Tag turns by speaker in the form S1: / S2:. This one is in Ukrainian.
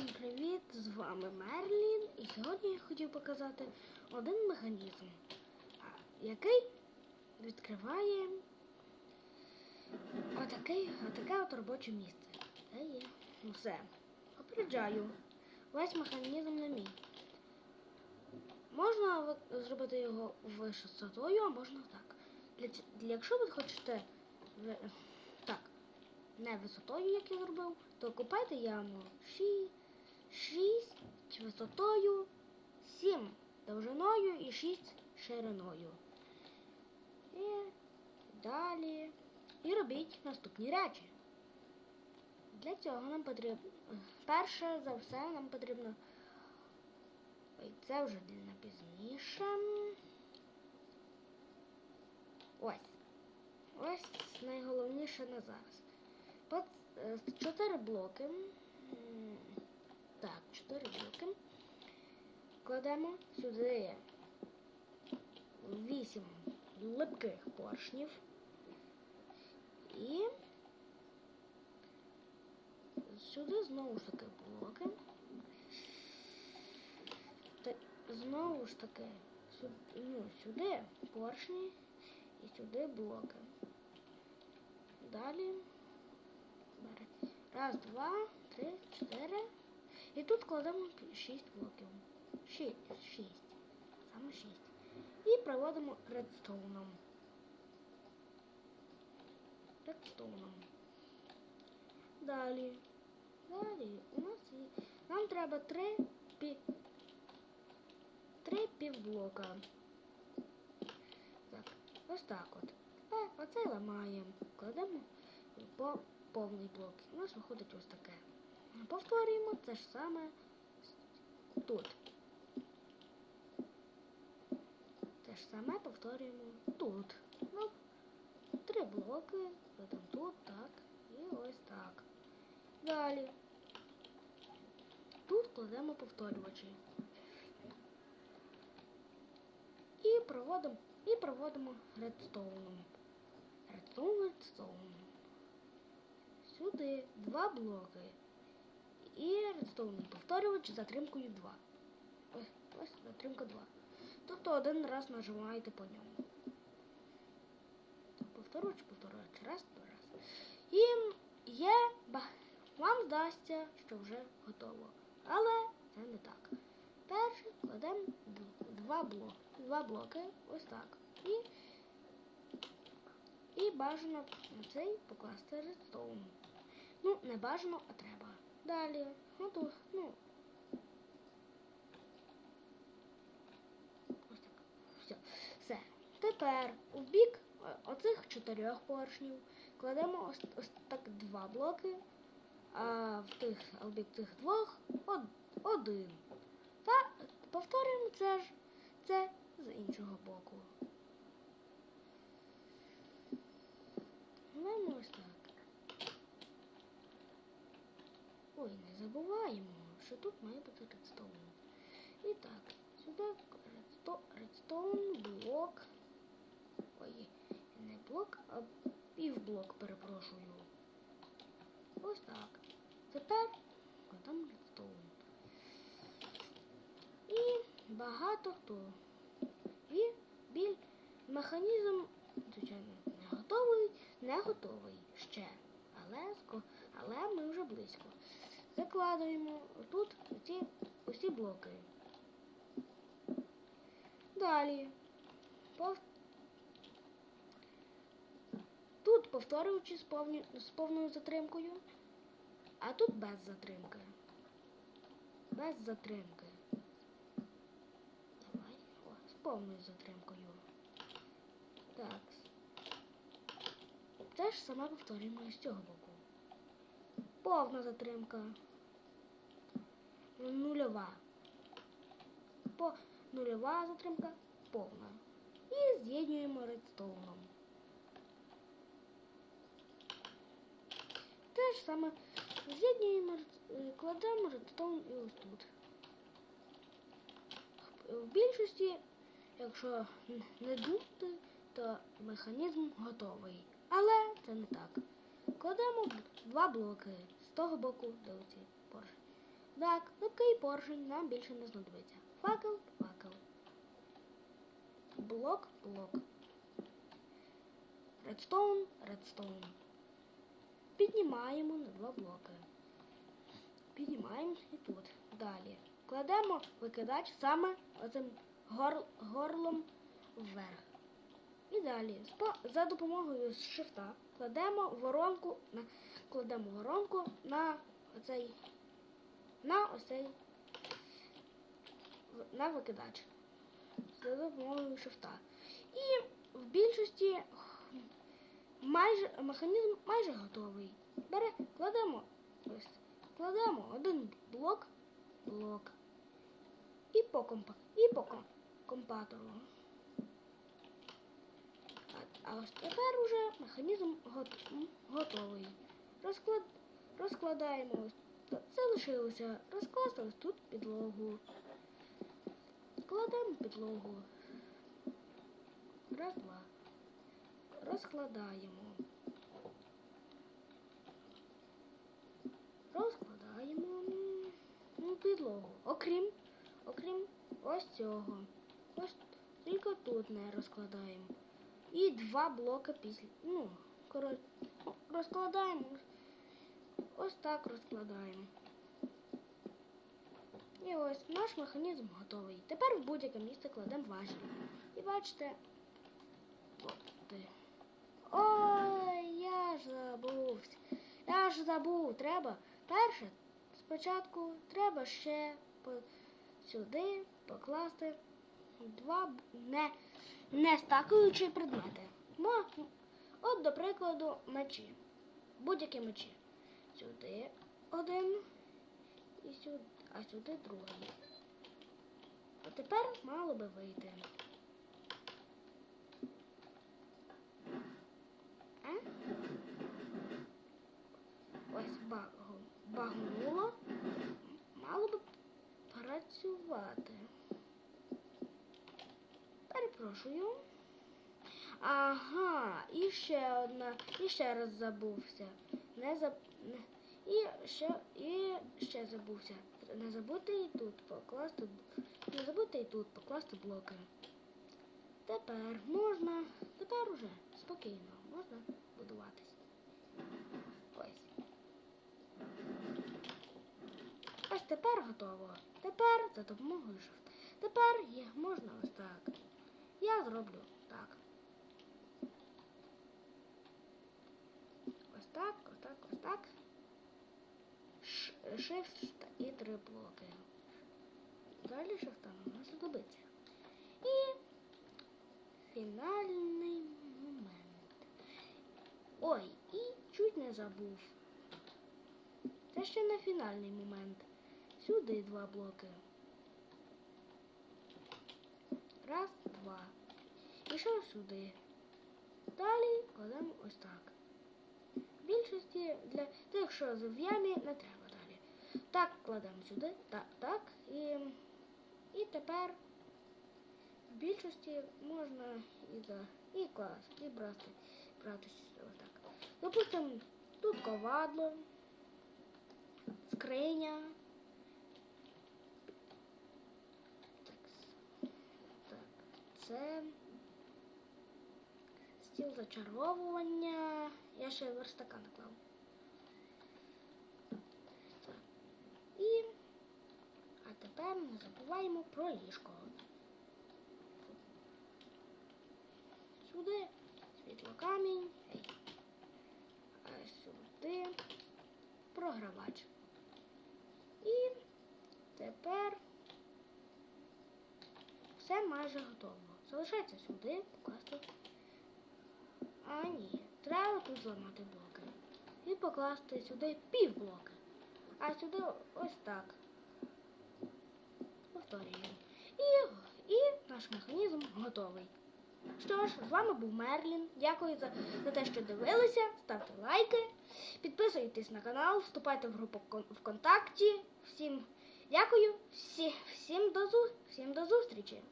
S1: Всім привіт! З вами Мерлін. І сьогодні я хотів показати один механізм, який відкриває отакий, отаке от робоче місце. Це є. Ну все. Попереджаю. Весь механізм не мій. Можна зробити його висотою, а можна так. Для, якщо ви хочете так, не висотою, як я зробив, то купайте яму 6 висотою, 7 довжиною і 6 шириною. І далі. І робіть наступні речі. Для цього нам потрібно. Перше за все нам потрібно. Ой, це вже на пізніше. Ось. Ось найголовніше на зараз. Е, чотири блоки. Так. Кладемо сюди вісім липких поршнів. І сюди знову ж таки блоки. Та знову ж таки сюди, ну, сюди поршні і сюди блоки. Далі Раз, два, три, чотири. І тут кладемо пі- шість блоків. Шість. Шість. Саме шість. І проводимо редстоуном. Редстоуном. Далі. Далі у нас є. Нам треба три пі... Три півблока. Так, ось так от. Тепер оцей ламаємо. Кладемо по повний блок. У нас виходить ось таке. Повторюємо те ж саме тут. Те ж саме повторюємо тут. Ну, три блоки, потім тут, так, і ось так. Далі. Тут кладемо повторювачі. І проводимо, і проводимо редстоуном. Редстоун, редстоун. Сюди два блоки. І редстоунний повторювач затримкою 2. Ось, ось затримка 2. Тобто один раз нажимаєте по ньому. Повторювач, повторювач, раз, два раз. І є, вам здасться, що вже готово. Але це не так. Перше кладемо два блоки. Два блоки, ось так. І, і бажано на цей покласти редстоун. Ну, не бажано, а треба. Далі. Ну, то, ну. Ось так. Все. Все. Тепер у бік е, оцих чотирьох поршнів кладемо ось, ось так два блоки, а в тих, а в бік цих двох од, один. Та повторюємо це ж це з іншого боку. Маємо ось так. Ой, не забуваємо, що тут має бути редстоун. І так, сюди редстоун, блок. Ой, не блок, а півблок, перепрошую. Ось так. Тепер кладемо редстоун. І багато хто. І біль механізм, звичайно, не готовий, не готовий ще. Але, але ми вже близько. Закладуємо тут ці усі блоки. Далі. Пов... Тут повторюючи з, повні... з повною затримкою, а тут без затримки. Без затримки. Давай. О, з повною затримкою. Так. Те ж саме повторюємо з цього боку. Повна затримка. Нульова. По нульова затримка повна. І з'єднуємо редстоуном. Те ж саме з'єднуємо, ред- е, кладемо редстоун і ось тут. В більшості, якщо не думати, то механізм готовий. Але це не так. Кладемо два блоки з того боку до ці поршні. Так, липкий поршень нам більше не знадобиться. Факел, факел. Блок, блок. Редстоун, редстоун. Піднімаємо на два блоки. Піднімаємо і тут. Далі. Кладемо викидач саме оцим гор- горлом вверх. І далі за допомогою шифта кладемо воронку на кладемо воронку на оцей на оцей на викидач за допомогою шифта. І в більшості майже механізм майже готовий. Бере, кладемо ось, кладемо один блок, блок і по компа, і по ком- компатору. А ось тепер уже механізм готовий. Розклад, розкладаємо ось. Тут. Це лишилося розкласти тут підлогу. Кладемо підлогу. Раз, два. Розкладаємо. Розкладаємо ну, підлогу. Окрім, окрім ось цього. Ось тільки тут не розкладаємо. І два блоки після. Ну, коротше, розкладаємо. Ось так розкладаємо. І ось наш механізм готовий. Тепер в будь-яке місце кладемо важіль. І бачите. Ой, я ж забувся. Я ж забув. Треба. Перше, спочатку треба ще по, сюди покласти два не, не стакуючі предмети. От, до прикладу, мечі. Будь-які мечі. Сюди один і сюди, а сюди другий. А тепер мало би вийти. А? Ось багу- багнуло. Мало би працювати. Перепрошую. Ага, і ще одна, і ще раз забувся. Не заб... І ще, і ще забувся. Не забути і тут покласти, не забути і тут покласти блоки. Тепер можна, тепер уже спокійно можна будуватись. Ось. Ось тепер готово. Тепер за допомогою шифт. Тепер їх можна ось так. Я зроблю так. Ось так, ось так, ось так. Ш- Shift і три блоки. Далі шифта нам не знадобиться. І фінальний момент. Ой, і чуть не забув. Це ще не фінальний момент. Сюди два блоки. Раз, два. І ще сюди. Далі кладемо ось так. В більшості для тих, що в ямі, не треба. Так кладемо сюди, так, так. І, і тепер в більшості можна і за і клас, і брати, братися отак. Допустимо, тут ковадло, скриня. Так, так, це стіл зачаровування. Я ще верстака наклав. Так. І а тепер не забуваємо про ліжко. Сюди світлокамінь. А сюди програвач. І тепер все майже готово. Залишається сюди покласти. А ні, треба тут зламати блоки. І покласти сюди пів блока. А сюди ось так. Повторюємо. І, і наш механізм готовий. Що ж, з вами був Мерлін. Дякую за, за те, що дивилися. Ставте лайки, підписуйтесь на канал, вступайте в групу ВКонтакті. Всім дякую, всі, всім, до, всім до зустрічі.